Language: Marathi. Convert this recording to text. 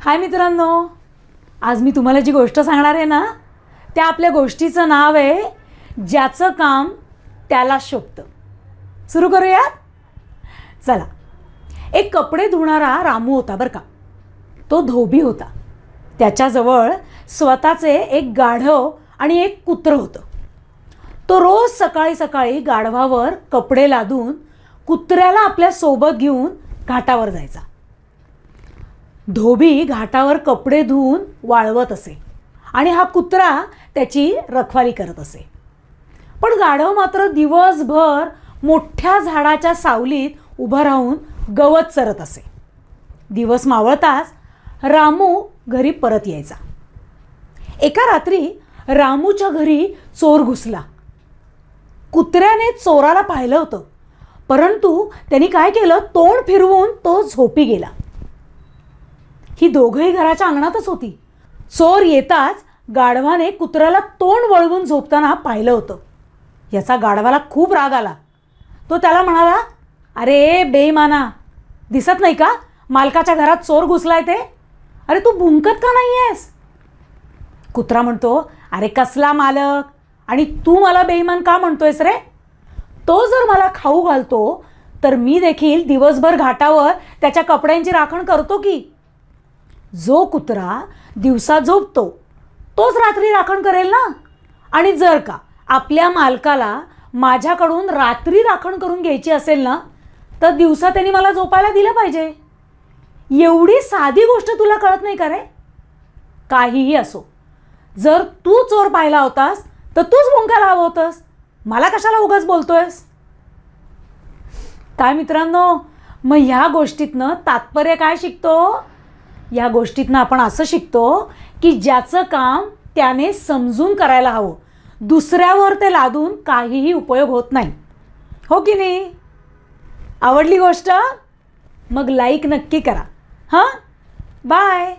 हाय मित्रांनो आज मी तुम्हाला जी गोष्ट सांगणार आहे ना त्या आपल्या गोष्टीचं नाव आहे ज्याचं काम त्याला शोभतं. सुरू करूयात? चला. एक कपडे धुणारा रामू होता बरं का. तो धोबी होता. त्याच्याजवळ स्वतःचे एक गाढव आणि एक कुत्रं होतं. तो रोज सकाळी सकाळी गाढवावर कपडे लादून कुत्र्याला आपल्यासोबत घेऊन घाटावर जायचा. धोबी घाटावर कपडे धुवून वाळवत असे. आणि हा कुत्रा त्याची रखवाली करत असे. पण गाढव मात्र दिवसभर मोठ्या झाडाच्या सावलीत उभं राहून गवत चरत असे. दिवस मावळताच रामू घरी परत यायचा. एका रात्री रामूच्या घरी चोर घुसला. कुत्र्याने चोराला पाहिलं होतं परंतु त्यांनी काय केलं तोंड फिरवून तो झोपी गेला. ही दोघंही घराच्या अंगणातच होती. चोर येताच गाढवाने कुत्र्याला तोंड वळवून झोपताना पाहिलं होतं. याचा गाढवाला खूप राग आला. तो त्याला म्हणाला अरे बेईमाना दिसत नाही का? मालकाच्या घरात चोर घुसलाय ते. अरे तू भुंकत का नाही आहेस कुत्रा म्हणतो अरे कसला मालक? आणि तू मला बेईमान का म्हणतोयस रे? तो जर मला खाऊ घालतो तर मी देखील दिवसभर घाटावर त्याच्या कपड्यांची राखण करतो की? जो कुत्रा दिवसा झोपतो तोच रात्री राखण करेल ना? आणि जर का आपल्या मालकाला माझ्याकडून रात्री राखण करून घ्यायची असेल ना तर दिवसा त्यांनी मला झोपायला दिलं पाहिजे. एवढी साधी गोष्ट तुला कळत नाही का रे? काहीही असो जर तू चोर पाहिला होतास तर तूच मुंग्या हवं होतंस. मला कशाला उगाच बोलतोयस? काय मित्रांनो मग ह्या गोष्टीतनं तात्पर्य काय शिकतो? या गोष्टीतनं आपण असं शिकतो की ज्याचं काम त्याने समजून करायला हवं. दुसऱ्यावर ते लादून काहीही उपयोग होत नाही. हो की नाही? आवडली गोष्ट? मग लाईक नक्की करा. हां? बाय